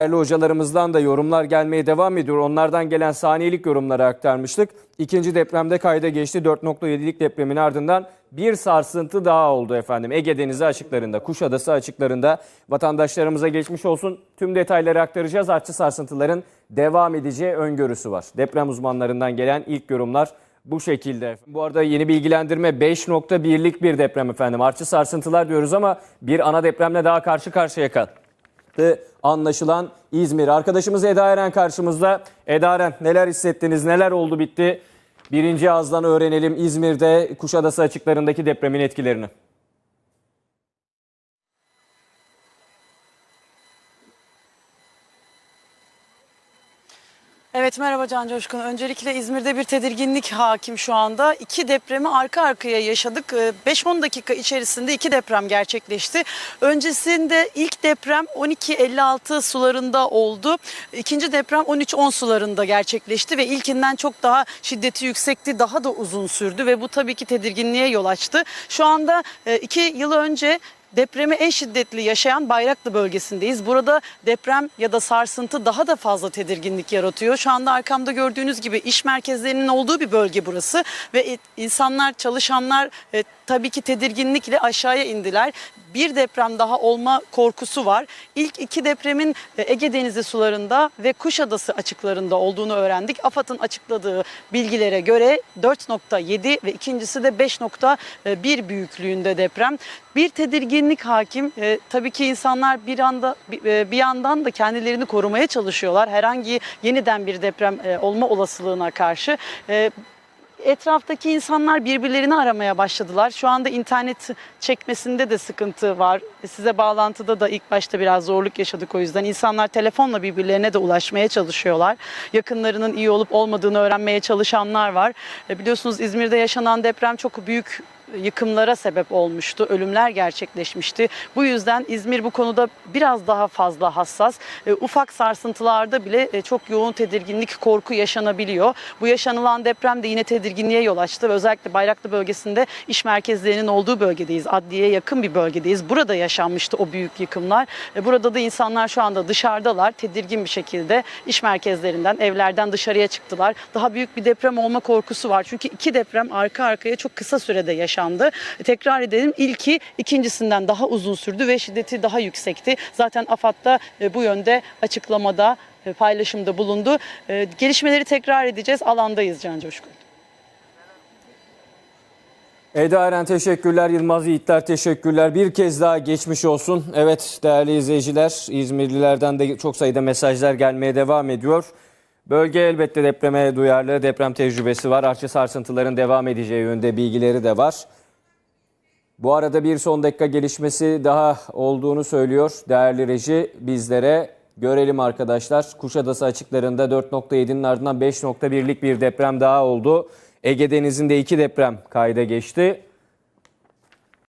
Değerli hocalarımızdan da yorumlar gelmeye devam ediyor. Onlardan gelen saniyelik yorumları aktarmıştık. İkinci depremde kayda geçti. 4.7'lik depremin ardından bir sarsıntı daha oldu efendim. Ege Denizi açıklarında, Kuşadası açıklarında vatandaşlarımıza geçmiş olsun. Tüm detayları aktaracağız. Artçı sarsıntıların devam edeceği öngörüsü var. Deprem uzmanlarından gelen ilk yorumlar bu şekilde. Bu arada yeni bilgilendirme 5.1'lik bir deprem efendim. Artçı sarsıntılar diyoruz ama bir ana depremle daha karşı karşıya kal anlaşılan İzmir. Arkadaşımız Eda Eren karşımızda. Eda Eren neler hissettiniz, neler oldu bitti? Birinci ağızdan öğrenelim İzmir'de Kuşadası açıklarındaki depremin etkilerini. Evet merhaba Can Coşkun. Öncelikle İzmir'de bir tedirginlik hakim şu anda. İki depremi arka arkaya yaşadık. Ee, 5-10 dakika içerisinde iki deprem gerçekleşti. Öncesinde ilk deprem 12.56 sularında oldu. İkinci deprem 13.10 sularında gerçekleşti ve ilkinden çok daha şiddeti yüksekti. Daha da uzun sürdü ve bu tabii ki tedirginliğe yol açtı. Şu anda e, iki yıl önce Depremi en şiddetli yaşayan Bayraklı bölgesindeyiz. Burada deprem ya da sarsıntı daha da fazla tedirginlik yaratıyor. Şu anda arkamda gördüğünüz gibi iş merkezlerinin olduğu bir bölge burası ve insanlar, çalışanlar e, tabii ki tedirginlikle aşağıya indiler. Bir deprem daha olma korkusu var. İlk iki depremin e, Ege Denizi sularında ve Kuşadası açıklarında olduğunu öğrendik. AFAD'ın açıkladığı bilgilere göre 4.7 ve ikincisi de 5.1 büyüklüğünde deprem. Bir tedirginlik hakim. E, tabii ki insanlar bir anda bir, e, bir yandan da kendilerini korumaya çalışıyorlar. Herhangi yeniden bir deprem e, olma olasılığına karşı. E, Etraftaki insanlar birbirlerini aramaya başladılar. Şu anda internet çekmesinde de sıkıntı var. Size bağlantıda da ilk başta biraz zorluk yaşadık o yüzden. İnsanlar telefonla birbirlerine de ulaşmaya çalışıyorlar. Yakınlarının iyi olup olmadığını öğrenmeye çalışanlar var. E, Biliyorsunuz İzmir'de yaşanan deprem çok büyük yıkımlara sebep olmuştu. Ölümler gerçekleşmişti. Bu yüzden İzmir bu konuda biraz daha fazla hassas. E, ufak sarsıntılarda bile e, çok yoğun tedirginlik, korku yaşanabiliyor. Bu yaşanılan deprem de yine tedirginliğe yol açtı özellikle Bayraklı bölgesinde iş merkezlerinin olduğu bölgedeyiz. Adliyeye yakın bir bölgedeyiz. Burada yaşanmıştı o büyük yıkımlar. E, burada da insanlar şu anda dışarıdalar. Tedirgin bir şekilde iş merkezlerinden, evlerden dışarıya çıktılar. Daha büyük bir deprem olma korkusu var. Çünkü iki deprem arka arkaya çok kısa sürede yaşandı. Tekrar edelim ilki ikincisinden daha uzun sürdü ve şiddeti daha yüksekti. Zaten AFAD da e, bu yönde açıklamada e, paylaşımda bulundu. E, Gelişmeleri tekrar edeceğiz. Alandayız Can Coşkun. Eda Eren teşekkürler, Yılmaz Yiğitler teşekkürler. Bir kez daha geçmiş olsun. Evet değerli izleyiciler, İzmirlilerden de çok sayıda mesajlar gelmeye devam ediyor. Bölge elbette depreme duyarlı, deprem tecrübesi var. Artçı sarsıntıların devam edeceği yönde bilgileri de var. Bu arada bir son dakika gelişmesi daha olduğunu söylüyor değerli reji bizlere. Görelim arkadaşlar. Kuşadası açıklarında 4.7'nin ardından 5.1'lik bir deprem daha oldu. Ege Denizi'nde iki deprem kayda geçti.